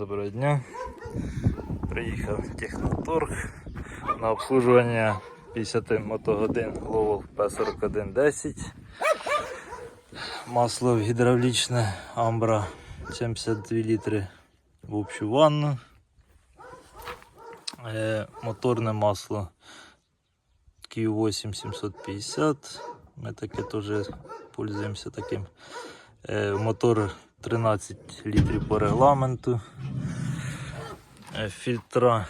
Доброго дня. Приїхав Техноторг на обслужування 50 мотогодин Lowell P4110. Масло гідравлічне Ambra 72 літри в общу ванну. Е, моторне масло Q8 750. Ми таке теж пользуємося таким. Е, мотор 13 літрів по регламенту. Е, Фільтра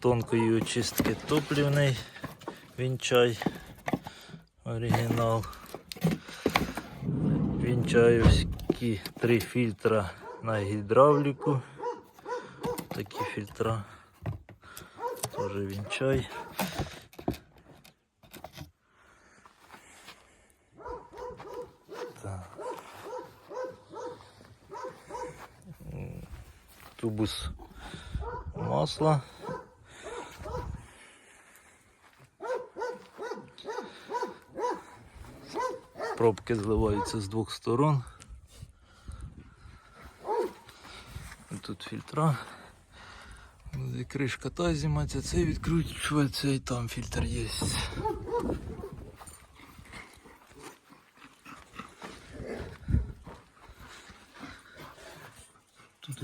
тонкої очистки топлівний вінчай. Оригінал. Вінчаївські три фільтра на гідравліку. Такі фільтра. Теж вінчай. Тубус масла. Пробки зливаються з двох сторон. Тут фільтра. Кришка та знімається, цей відкручується і там фільтр є.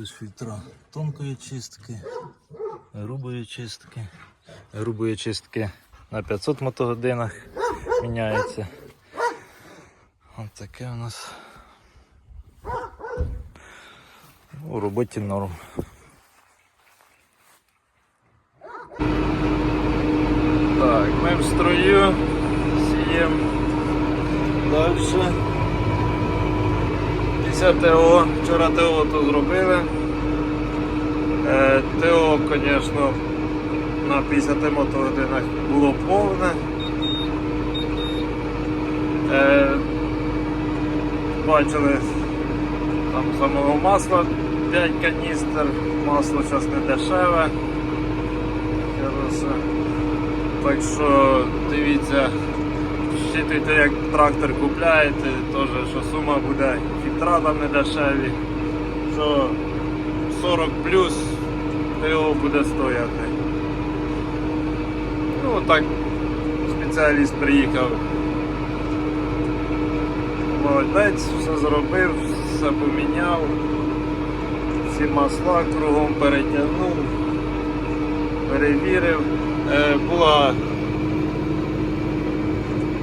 Тут фільтра тонкої чистки, грубої чистки. Грубої чистки на 500 мотогодинах міняється. Ось таке у нас у роботі норм. Так, ми в строю сіємо далі. Після ТО, вчора ТО то зробили. Е, ТО, звісно, на 50 мотогодинах було повне. Е, бачили там самого масла 5 каністр, масло зараз не дешеве. Так що дивіться, Щитуйте, як трактор купляєте, теж, що сума буде фільтра не дешеві, що 40 плюс ТО буде стояти. Ну так спеціаліст приїхав. Молодець, все зробив, все поміняв, всі масла кругом перетягнув, перевірив. Е, була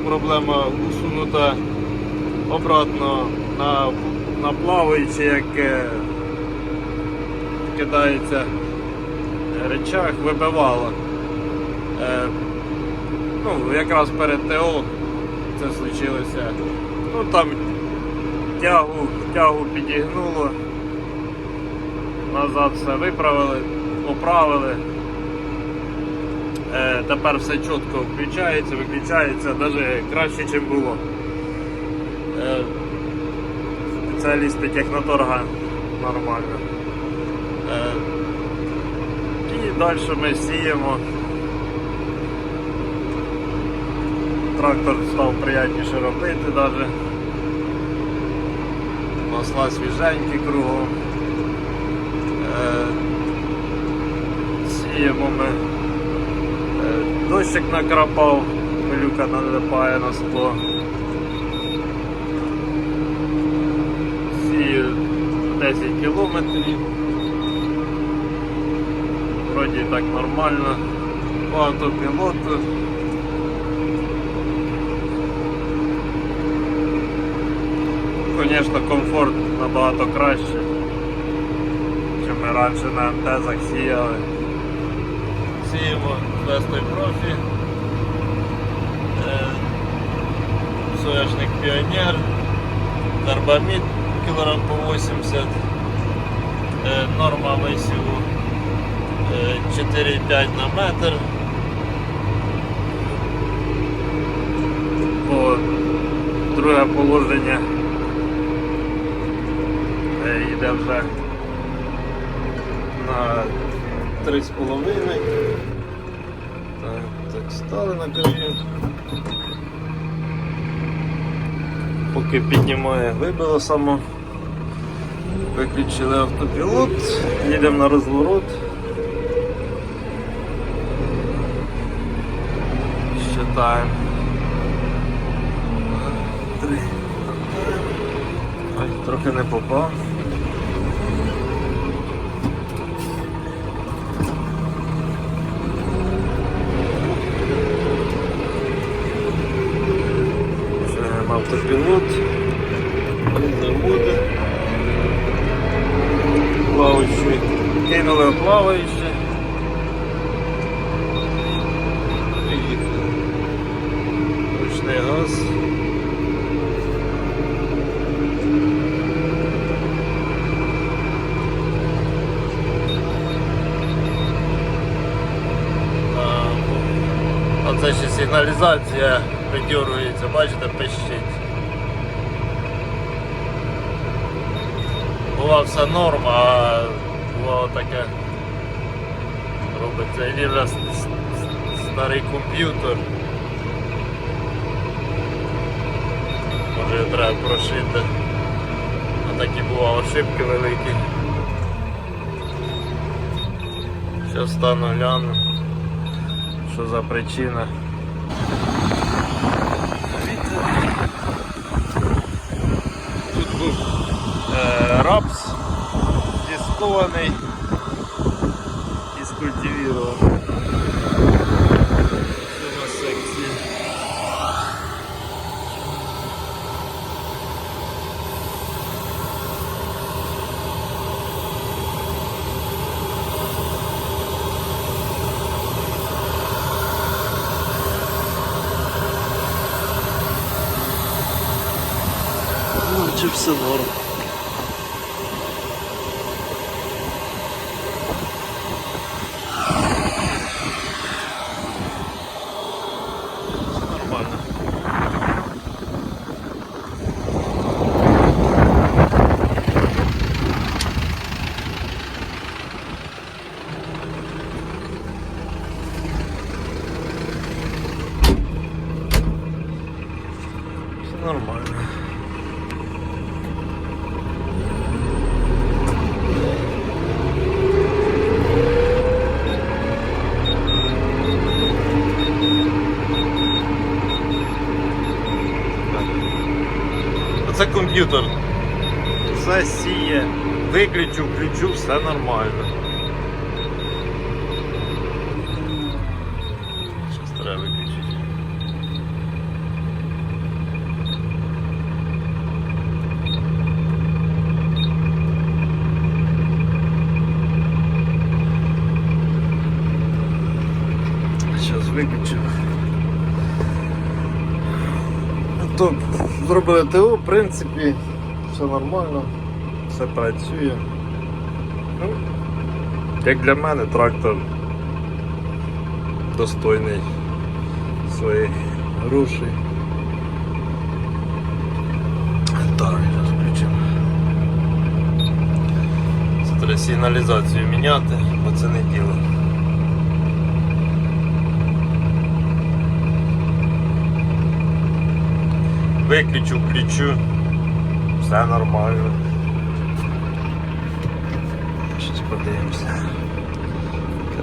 проблема усунута обратно на, на плаваючи, як е, кидається речах, вибивало. Е, ну, якраз перед ТО це случилося. Ну там тягу, тягу підігнуло, назад все виправили, поправили. Е, тепер все чітко включається, виключається, навіть краще, ніж було. Е, спеціалісти техноторга нормально. Е, і далі ми сіємо. Трактор став приятніше робити навіть. Масла свіженькі кругом. Е, сіємо ми. Е, Дощик накрапав, пилюка налипає на скло. Сію 10 кілометрів. Вроді так нормально. По автопілоту. Звісно, комфорт набагато краще, ніж ми раніше на МТЗах сіяли. Сіємо Вестой профі. Е, Соняшник Піонер, Карбамід кілограм по 80, е, норма висіву е, 4,5 на метр. По друге положення йде вже на 3,5. Так, так, стали на краю. Поки піднімає, вибило само. Виключили автопілот, їдемо на розворот. Считаємо. Три. Ой, трохи не попав. Включаємо мав Він не буде. Плаваючий. Кинули плаваюче. Приїхали. Ручний газ. А, Сигналізація придьорюється, бачите, пищить. Була вся норма, а було таке робиться. І старий комп'ютер. Може треба прошити. А такі бували ошибки великі. Зараз стану гляну, що за причина. Рапс дискований і скультивірований. Це на Це комп'ютер. Все сіє. Виключу, включу, все нормально. Щось треба виключити. Зараз виключу. То зробили ТО, в принципі, все нормально, все працює. Ну, як для мене трактор достойний своїх грошей. Так, зараз включимо. Це треба сигналізацію міняти, бо це не діло. Виключу, включу. Все нормально. Щось подивимося.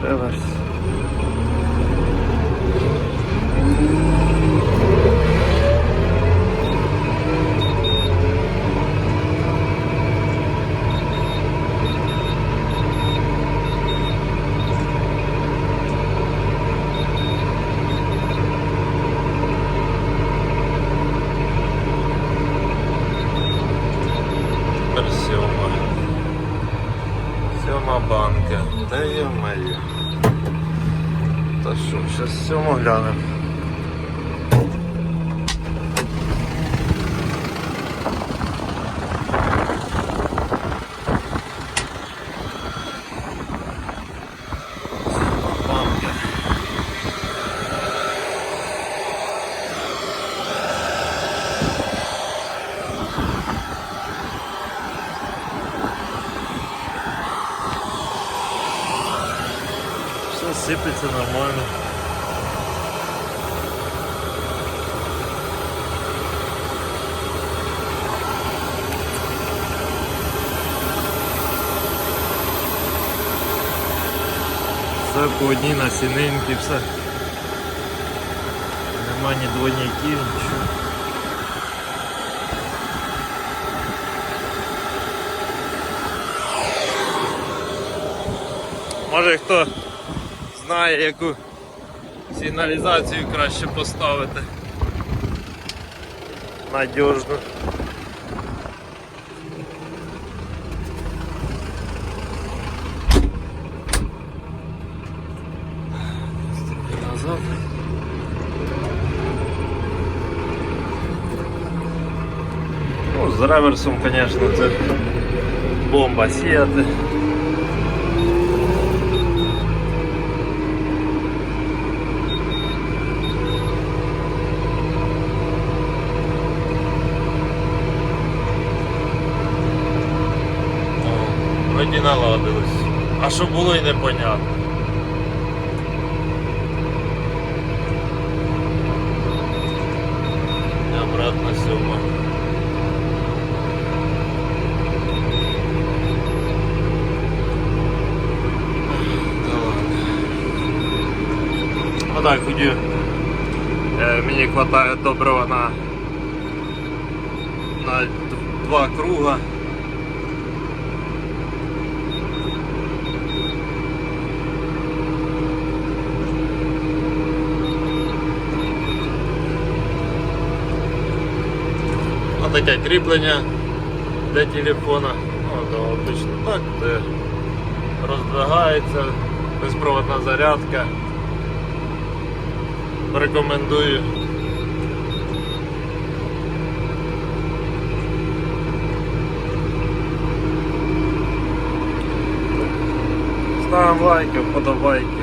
Реверс. Зараз сьому глянемо. Банка. Все сипеться нормально. Все по одній насінинки, все. Нема ні двойників, нічого. Може хто знає, яку сигналізацію краще поставити. Надіжно. Трохи назад. Ну, з реверсом, звісно, це бомба сіяти. О, Вроді наладилось. А що було і непонятно. сьома. Да ладно. Ну так, тоді е, мені вистачає доброго на, на д- два круга. Таке кріплення для телефона. Ну, то обично так, де роздвигається, безпроводна зарядка. Рекомендую. Ставимо лайки, вподобайки.